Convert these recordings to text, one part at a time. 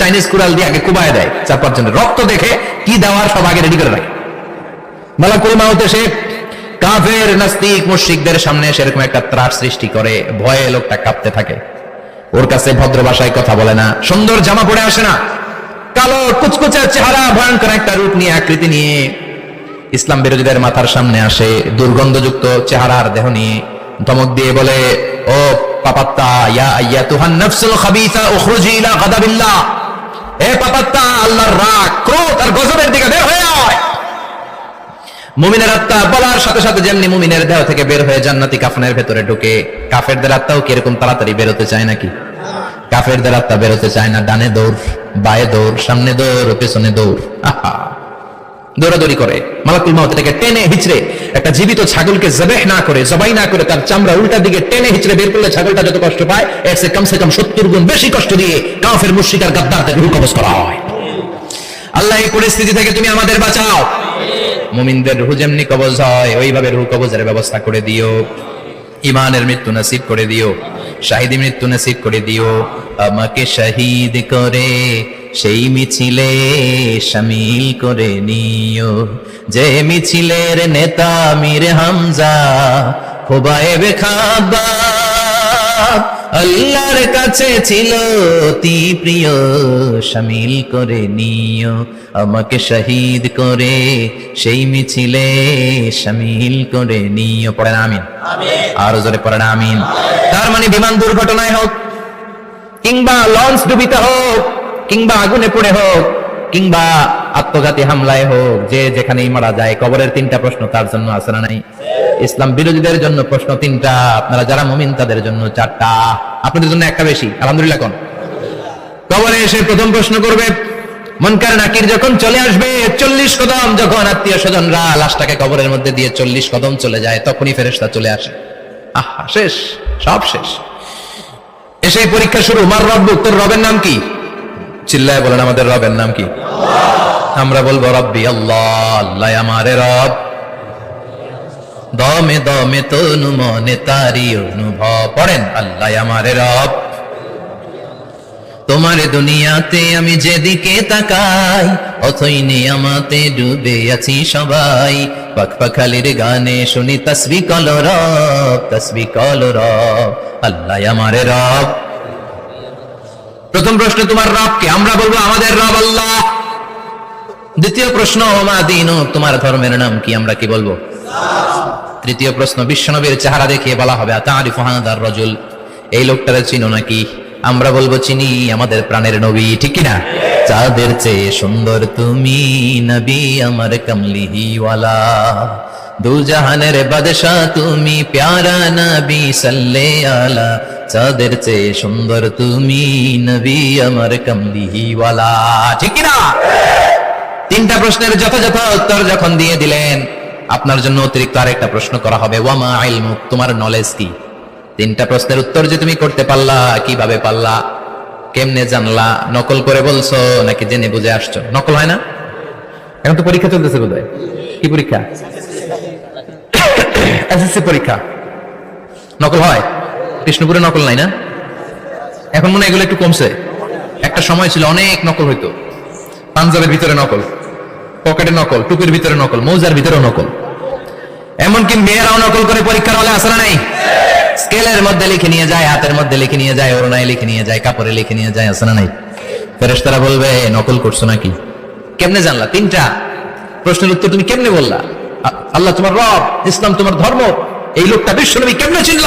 Chinese কুড়াল দিয়ে আগে কুবায় দেয় চার পাঁচজনের রক্ত দেখে কি দেওয়ার সব আগে রেডি করে রাখে মালাকুল মাউত এসে কাফের, নাস্তিক, মুশরিকদের সামনে সেরকম একটা ত্রাস সৃষ্টি করে, ভয়ে লোকটা কাঁপতে থাকে। ওর কাছে ভদ্র ভাষায় কথা বলে না, সুন্দর জামা পরে আসে না। কালো কুচকুচে চেহারা, ভয়ঙ্কর একটা রূপ নিয়ে আকৃতি নিয়ে ইসলাম বিরোধীদের মাথার সামনে আসে, দুর্গন্ধযুক্ত চেহারার দেহ নিয়ে। ধমক দিয়ে বলে, ও পাপাত্তা, ইয়া ইয়া তুহান নফসুল খাবিসা উখরুজি ইলা গাদাবিল্লাহ। এ পাপাত্তা আল্লাহর রাগ, ক্রোধ আর গজবের দিকে বের হয়ে মুমিনের আত্মা বলার সাথে সাথে যেমনি মুমিনের দেহ থেকে বের হয়ে জান্নাতি কাফনের ভেতরে ঢুকে, কাফেরদের আত্মাও কীরকম তাড়াতাড়ি বেরোতে চায় নাকি? কাফেরদের আত্মা বেরোতে চায় না, ডানে দৌড়, বায়ে দৌড়, সামনে দৌড়, পেছনে দৌড়। আহা। দৌড়াদৌড়ি করে। মালাকুল মাউত এটাকে টেনে হিচড়ে একটা জীবিত ছাগলকে জবেহ না করে, জবাই না করে তার চামড়া উল্টা দিকে টেনে হিচড়ে বের করলে ছাগলটা যত কষ্ট পায়, এর সে কমসে কম সত্তর গুণ বেশি কষ্ট দিয়ে কাফের মুশরিকার গাদ্দারদের রূপ কবজ করা হয়। আল্লাহ এই পরিস্থিতি থেকে তুমি আমাদের বাঁচাও। মুমিনদের রুহু যেমনি কবজ হয়, ওইভাবে রুহু কবজের ব্যবস্থা করে দিও। ইমানের মৃত্যু নসিব করে দিও শাহিদি মৃত্যু নসিব করে দিও। আমাকে শহীদ করে সেই মিছিলে শামিল করে নিও। যে মিছিলের নেতা মীর হামজা, খোবায়েবে খাবাব, আল্লাহর কাছে ছিল অতি প্রিয় শামিল করে নিও। আমাকে শহীদ করে সেই মিছিলে শামিল করে নিও। পড়েন আমিন। আরও জোরে পড়েন আমিন। তার মানে বিমান দুর্ঘটনায় হোক, কিংবা লঞ্চ ডুবিতে হোক কিংবা আগুনে পড়ে হোক, কিংবা আত্মঘাতী হামলায় হোক, যে যেখানেই মারা যায়, কবরের তিনটা প্রশ্ন তার জন্য আছে না নাই? ইসলাম বিরোধীদের জন্য প্রশ্ন তিনটা, আপনারা যারা মুমিন, তাদের জন্য চারটা। আপনাদের জন্য একটা বেশি, আলহামদুলিল্লাহ কোন? কবরে এসে প্রথম প্রশ্ন করবে মনকার নাকির যখন চলে আসবে, চল্লিশ কদম যখন আত্মীয় স্বজনরা লাশটাকে কবরের মধ্যে দিয়ে চল্লিশ কদম চলে যায়, তখনই ফেরেশতা চলে আসে। আহা, শেষ, সব শেষ। এসে পরীক্ষা শুরু, মার রব তোর রবের নাম কি? চিল্লায় বলেন, আমাদের রবের নাম কি? আমরা বলব, রব্বি আল্লাহ আল্লাহ আমারে রব। দমে দমে তনু মনে তারি অনুভব। পড়েন, আল্লাহ আমারে রব। তোমার দুনিয়াতে আমি যেদিকে তাকাই, অথই আমাতে ডুবে আছি সবাই। পাখ পাখালির গানে শুনি, তসবি কল রব, তসবি কল রব, আল্লাহ আমারে রব। প্রথম প্রশ্ন, তোমার রবকে? আমরা বলব, আমাদের রব আল্লাহ। দ্বিতীয় প্রশ্ন, ওমা দিন? তোমার ধর্মের নাম কি? আমরা কি বলব? তৃতীয় প্রশ্ন, বিশ্বনবীর চেহারা দেখিয়ে বলা হবে তারিফ হানাদার রজুল? এই লোকটারে চিনো নাকি? আমরা বলব, চিনি, আমাদের প্রাণের নবী। ঠিক কিনা? চাঁদের চেয়ে সুন্দর তুমি, নবী আমার কমলিহিওয়ালা দু জাহানের বাদশাহ তুমি, প্যারা নবী সাল্লে আলা। চাঁদের চেয়ে সুন্দর তুমি নবী আমার কমলিহিওয়ালা ঠিক কিনা? তিনটা প্রশ্নের যথাযথ উত্তর যখন দিয়ে দিলেন, আপনার জন্য অতিরিক্ত আরেকটা প্রশ্ন করা হবে। ওয়ামা ইলমুক, তোমার নলেজ কি? তিনটা প্রশ্নের উত্তর যে তুমি করতে পারলা, কীভাবে পারলা, কেমনে জানলা, নকল করে বলছো, নাকি জেনে বুঝে আসছো? নকল হয় না? এখন তো পরীক্ষা চলতেছে বোধহয়। কি পরীক্ষা? এসএসসি পরীক্ষা। নকল হয়? কৃষ্ণপুরে নকল নাই না? এখন মনে এগুলো একটু কমছে। একটা সময় ছিল অনেক নকল হইতো। পাঞ্জাবের ভিতরে নকল, পকেটে নকল, টুপির ভিতরে নকল, মৌজার ভিতরে নকল। এমনকি মেয়েরাও নকল করে পরীক্ষার হলে আসে না নাই? স্কেলের মধ্যে লিখে নিয়ে যায়, হাতের মধ্যে লিখে নিয়ে যায় ওরনায় লিখে নিয়ে যায়, কাপড়ে লিখে নিয়ে যায় আসে না নাই? ফেরেশতারা বলবে নকল করছ নাকি? কেমনে জানলা? তিনটা প্রশ্নের উত্তর তুমি কেমনে বললা? আল্লাহ তোমার রব, ইসলাম তোমার ধর্ম, এই লোকটা বিশ্বনবী কেমনে চিনল?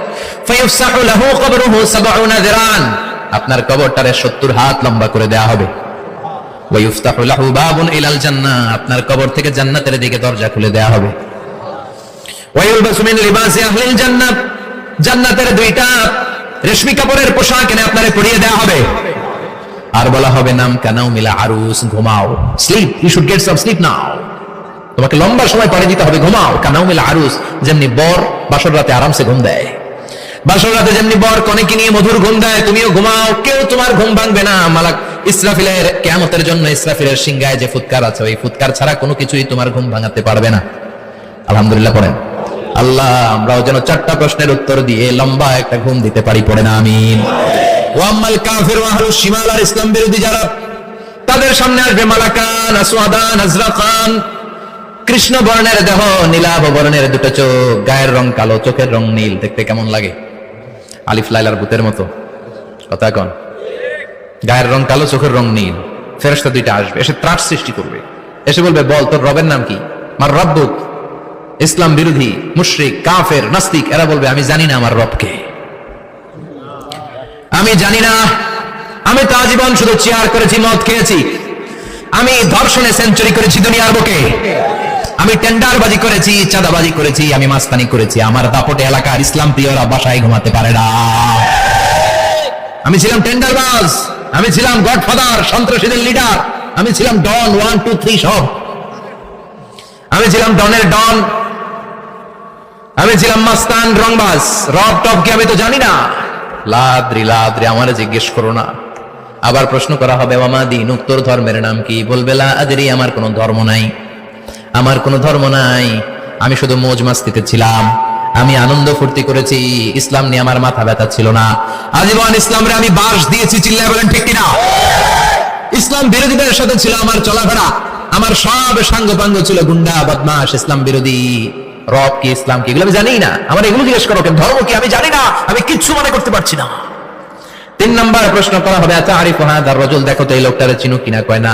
ফায়ুফসাহু লাহু কবরুহু 70 দিরান। আপনার কবরটারে 70 হাত লম্বা করে দেয়া হবে। আপনার কবর থেকে জান্নাতের দিকে দরজা খুলে দেয়া হবে। জান্নাতের দুইটা রেশমি কাপড়ের পোশাক এনে আপনারে পরিয়ে হবে। আর বলা হবে, নাম কানাও মিলা আরুস, ঘুমাও। Sleep you should get some sleep now. তোমাকে লম্বা সময় পাড়ি দিতে হবে, ঘুমাও। কানাও মিলা আরুস, যেমনি বর বাসর রাতে আরামসে ঘুম দেয়। বাসর রাতে যেমনি বর কনেকে নিয়ে মধুর ঘুম দেয়, তুমিও ঘুমাও, কেউ তোমার ঘুম ভাঙবে না। মালাক ইসরাফিলের কেয়ামতের জন্য ইসরাফিলের সিংহায় যে ফুৎকার আছে, ওই ফুৎকার ছাড়া কোনো কিছুই তোমার ঘুম ভাঙাতে পারবে না। আলহামদুলিল্লাহ পড়েন। আল্লাহ, আমরাও যেন চারটা প্রশ্নের উত্তর দিয়ে লম্বা একটা ঘুম দিতে পারি পড়ে না আমিন ওয়াম্মাল কাফির ওয়াহলু শিমাল আর ইসলাম বিরোধী যারা, তাদের সামনে আসবে মালাকান, আসওয়াদান, আজরাকান। কৃষ্ণ বর্ণের দেহ, নীলাভ বর্ণের দুটো চোখ, গায়ের রং কালো, চোখের রং নীল, দেখতে কেমন লাগে? আলিফ লাইলার ভূতের মতো। কথা কন। গায়ের রং কালো, চোখের রং নীল। ফেরস্তা দুইটা আসবে, এসে ত্রাস সৃষ্টি করবে। এসে বলবে, বল, তোর রবের নাম কি? মার রব্বুক ইসলাম বিরোধী, মুশরিক, কাফের, নাস্তিক, এরা বলবে, আমি জানি না আমার রবকে। আমি জানি না। আমি তো আজীবন শুধু চেয়ার করেছি, মদ খেয়েছি। আমি ধর্ষণে সেঞ্চুরি করেছি দুনিয়ার বুকে। আমি টেন্ডারবাজি করেছি, চাঁদাবাজি করেছি, আমি মাস্তানি করেছি। আমার দাপটে এলাকার ইসলাম প্রিয়রা বাসায় ঘুমাতে পারে না। আমি ছিলাম টেন্ডারবাজ, আমি ছিলাম গডফাদার, সন্ত্রাসীদের লিডার, আমি ছিলাম ডন, ওয়ান, টু, থ্রি, সব। আমি ছিলাম ডনের ডন, আমি ছিলাম মাস্তান রংবাজ। রব টপ কি আমি তো জানি না। লাদ্রি লাদ্রি, আমারে জিজ্ঞেস করো না। আবার প্রশ্ন করা হবে মামা দিন, উত্তর ধর্মের নাম কি? বলবে লা আমার কোনো ধর্ম নাই। আমার কোনো ধর্ম নাই। আমি শুধু মোজ মাস্তিতে ছিলাম। আমি আনন্দ ফুর্তি করেছি। ইসলাম নিয়ে আমার মাথা ব্যথা ছিল না। আজীবন ইসলামরে আমি বাস দিয়েছি, চিল্লায় বলেন ঠিক কিনা? ইসলাম বিরোধীদের সাথে ছিল আমার চলাফেরা। আমার সব সাঙ্গ ছিল গুন্ডা বদমাস ইসলাম বিরোধী। রব কি, ইসলাম কি, এগুলো আমি জানি না। আমার এগুলো জিজ্ঞেস করো কেন? ধর্ম কি? আমি জানি না। আমি কিচ্ছু মনে করতে পারছি না। তিন নম্বর প্রশ্ন করা হবে আচ্ছা আরিফ হাদার রজুল, দেখো তো এই লোকটারে চিনু কিনা, কয় না?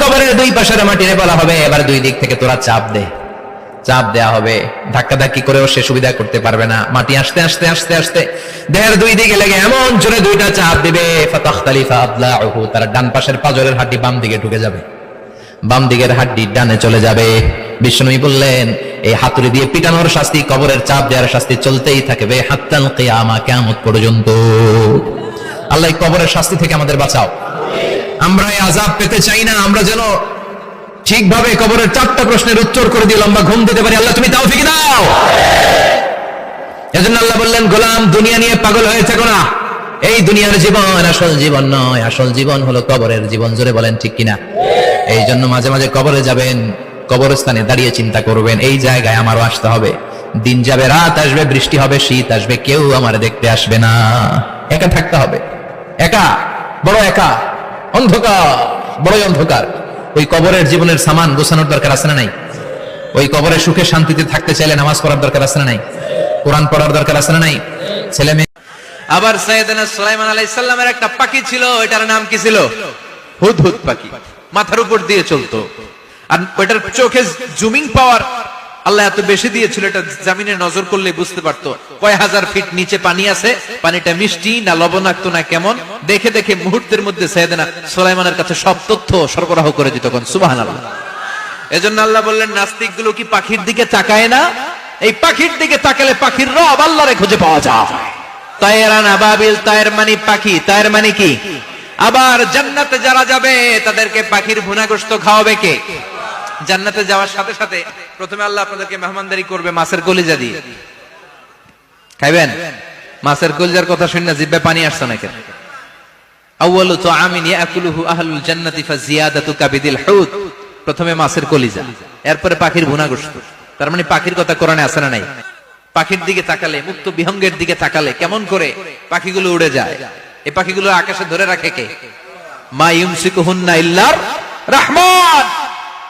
কবরের দুই পাশের মাটিরে বলা হবে, এবার দুই দিক থেকে তোরা চাপ দে। চাপ দেয়া হবে। ধাক্কা ধাক্কি করেও সে সুবিধা করতে পারবে না। মাটি দুই দিকে লেগে এমন জোরে দুইটা চাপ ডান পাশের পাজরের হাড্ডি বাম দিকে ঢুকে যাবে। বাম দিকের হাড্ডি ডানে চলে যাবে। বিষ্ণুই বললেন, এই হাতুড়ি দিয়ে পিটানোর শাস্তি, কবরের চাপ দেওয়ার শাস্তি চলতেই থাকবে, হাত্তাল কিয়ামা পর্যন্ত। আল্লাহ কবরের শাস্তি থেকে আমাদের বাঁচাও। আমরা এই আজাব পেতে চাই না, আমরা যেন ঠিকভাবে কবরের চারটা প্রশ্নের উত্তর করে দিয়ে লম্বা ঘুম দিতে পারি। আল্লাহ, তুমি তাও ফিকে দাও। এজন্য আল্লাহ বললেন, গোলাম, দুনিয়া নিয়ে পাগল হয়ে থেকো না। এই দুনিয়ার জীবন আসল জীবন নয়, আসল জীবন হলো কবরের জীবন। জোরে বলেন, ঠিক কিনা? এই জন্য মাঝে মাঝে কবরে যাবেন, কবরস্থানে দাঁড়িয়ে চিন্তা করবেন, এই জায়গায় আমারও আসতে হবে। দিন যাবে, রাত আসবে, বৃষ্টি হবে, শীত আসবে, কেউ আমার দেখতে আসবে না। একা থাকতে হবে। একা, বড় একা। অন্ধকার, বড়ই অন্ধকার। ওই কবরের জীবনের সামান গোছানোর দরকার না নাই? ওই কবরে সুখে শান্তিতে থাকতে চাইলে নামাজ পড়ার দরকার আছে না নাই? কোরআন পড়ার দরকার আছে না নাই? ছেলে মেয়ে আবার সৈয়দনা সুলাইমান আলাইহিস একটা পাখি ছিল এটার নাম কি ছিল? হুদহুদ পাখি। মাথার উপর দিয়ে চলতো। আর ওটার চোখে জুমিং পাওয়ার আল্লাহ এত বেশি দিয়েছিল, এটা জামিনে নজর করলে বুঝতে পারতো। কয় হাজার ফিট নিচে পানি আছে, পানিটা মিষ্টি না লবণাক্ত না কেমন? দেখে দেখে মুহূর্তের মধ্যে সৈয়দনা সুলাইমানের কাছে সব তথ্য সরবরাহ করে দিত কোন সুবহানাল্লাহ। এজন্য আল্লাহ বললেন নাস্তিকগুলো কি পাখির দিকে তাকায় না? এই পাখির দিকে তাকালে পাখির রব আল্লাহরে খুঁজে পাওয়া যায়। তায়েরান আবাবিল তায়ের মানে পাখি, তায়ের মানে কি? আবার জান্নাতে যারা যাবে, তাদেরকে পাখির ভুনাগ্রস্ত খাওয়াবে কে? জান্নাতে যাওয়ার সাথে সাথে প্রথমে আল্লাহ আপনাদেরকে মেহমানদারি করবে মাছের কলিজা দিয়ে। খাইবেন? মাছের কলিজার কথা শুনে জিব্বে পানি আসছে নাকি? আউয়ালু তুআমিন ইয়াকুলুহু আহলুল জান্নাতি ফাজিয়াদাতু কাবিদিল হুত প্রথমে মাছের কলিজা, এরপরে পাখির ভুনা গোশত তার মানে পাখির কথা কোরআনে আছে না নাই? পাখির দিকে তাকালে, মুক্ত বিহঙ্গের দিকে তাকালে কেমন করে পাখিগুলো উড়ে যায়? এই পাখিগুলো আকাশে ধরে রাখে কে? মা ইউমসিকুহুন্না ইল্লার Rahman.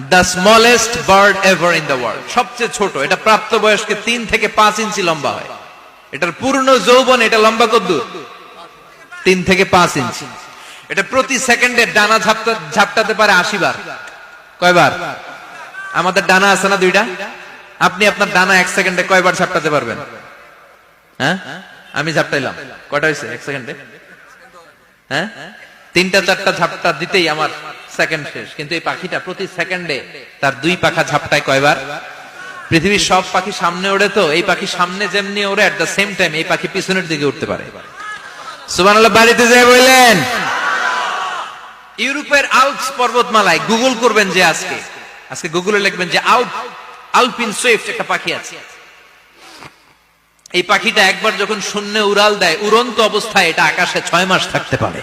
The smallest bird ever in the world সবচেয়ে ছোট। এটা প্রাপ্তবয়স্কে তিন থেকে পাঁচ ইঞ্চি লম্বা হয়। এটার যৌবন, এটা লম্বা তিন থেকে পাঁচ ইঞ্চি। এটা প্রতি সেকেন্ডে ডানা ঝাপটা ঝাপটাতে পারে কয়বার? আমাদের ডানা আছে না দুইটা? আপনি আপনার ডানা এক সেকেন্ডে কয়বার ঝাপটাতে পারবেন? হ্যাঁ? আমি ঝাপটাইলাম। কয়টা হয়েছে? এক সেকেন্ডে? হ্যাঁ? তিনটা, চারটা ঝাপটা দিতেই আমার সেকেন্ড শেষ। কিন্তু এই পাখিটা প্রতি সেকেন্ডে তার দুই পাখা ঝাপটায় কয়বার? পৃথিবীর সব পাখি সামনে ওড়ে তো, এই পাখি সামনে যেমনি ওড়ে এট দ্য সেম টাইম এই পাখি পিছনের দিকে উঠতে পারে। বাড়িতে বললেন, ইউরোপের আল্পস পর্বতমালায় গুগল করবেন যে আজকে। আজকে গুগলে লিখবেন যে আল্প, আলপিন সুইফট একটা পাখি আছে। এই পাখিটা একবার যখন শূন্যে উড়াল দেয়, উড়ন্ত অবস্থায় এটা আকাশে ছয় মাস থাকতে পারে।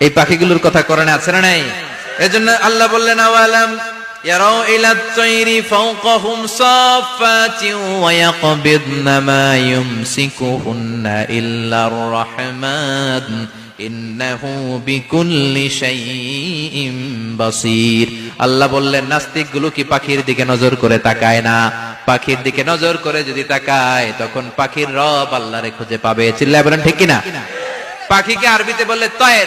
এই পাখিগুলোর কথা কোরআনে আছে না নাই? এজন্য আল্লাহ বললেন, আওয়ালাম আল্লাহ বললেন, নাস্তিকগুলো কি পাখির দিকে নজর করে তাকায় না? পাখির দিকে নজর করে যদি তাকায়, তখন পাখির রব আল্লাহরে খুঁজে পাবে। চিল্লায় বলেন ঠিক কিনা? পাখিকে আরবিতে বললে তয়ের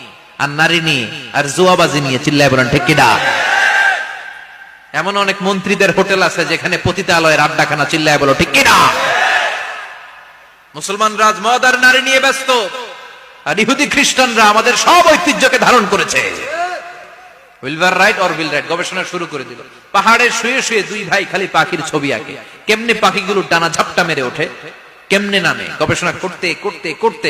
আর নারী নিয়ে, আর জুয়াবাজি নিয়ে চিল্লায় বলেন, ঠিক কিনা এমন অনেক মন্ত্রীদের হোটেল আছে যেখানে পতিতালয়ের আড্ডাখানা চিল্লায় বলো, ঠিক কিনা মুসলমান রাজ মদ আর নারী নিয়ে ব্যস্ত, আর ইহুদি খ্রিস্টানরা আমাদের সব ঐতিহ্যকে ধারণ করেছে। উইলভার রাইট অর উইল রাইট গবেষণা শুরু করে দিল। পাহাড়ে শুয়ে শুয়ে দুই ভাই খালি পাখির ছবি আঁকে। কেমনে পাখিগুলো ডানা ঝাপটা মেরে ওঠে? কেমনে নামে? গবেষণা করতে করতে করতে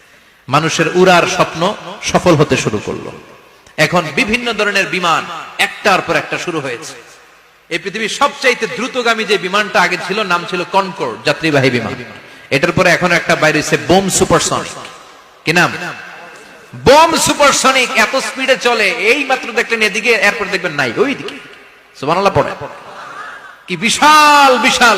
মানুষের উড়ার স্বপ্ন সফল হতে শুরু করল। এখন বিভিন্ন ধরনের বিমান একটার পর একটা শুরু হয়েছে। এই পৃথিবীর সবচাইতে দ্রুতগামী যে বিমানটা আগে ছিল, নাম ছিল কনকোর্ড যাত্রীবাহী বিমান। এটার পরে এখন একটা বাইরে হচ্ছে বোম সুপারসনিক কি নাম? বোম সুপারসনিক এত স্পিডে চলে এই মাত্র দেখলেন এদিকে, এরপর দেখবেন নাই ওই দিকে সুবহানাল্লাহ পড়ে কি বিশাল বিশাল।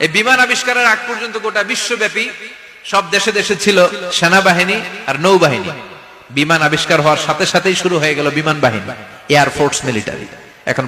এই বিমান আবিষ্কারের আগ পর্যন্ত গোটা বিশ্বব্যাপী সব দেশে দেশে ছিল সেনাবাহিনী আর নৌবাহিনী। বিমান আবিষ্কার হওয়ার সাথে সাথেই শুরু হয়ে গেল বিমান বাহিনী এয়ারফোর্স মিলিটারি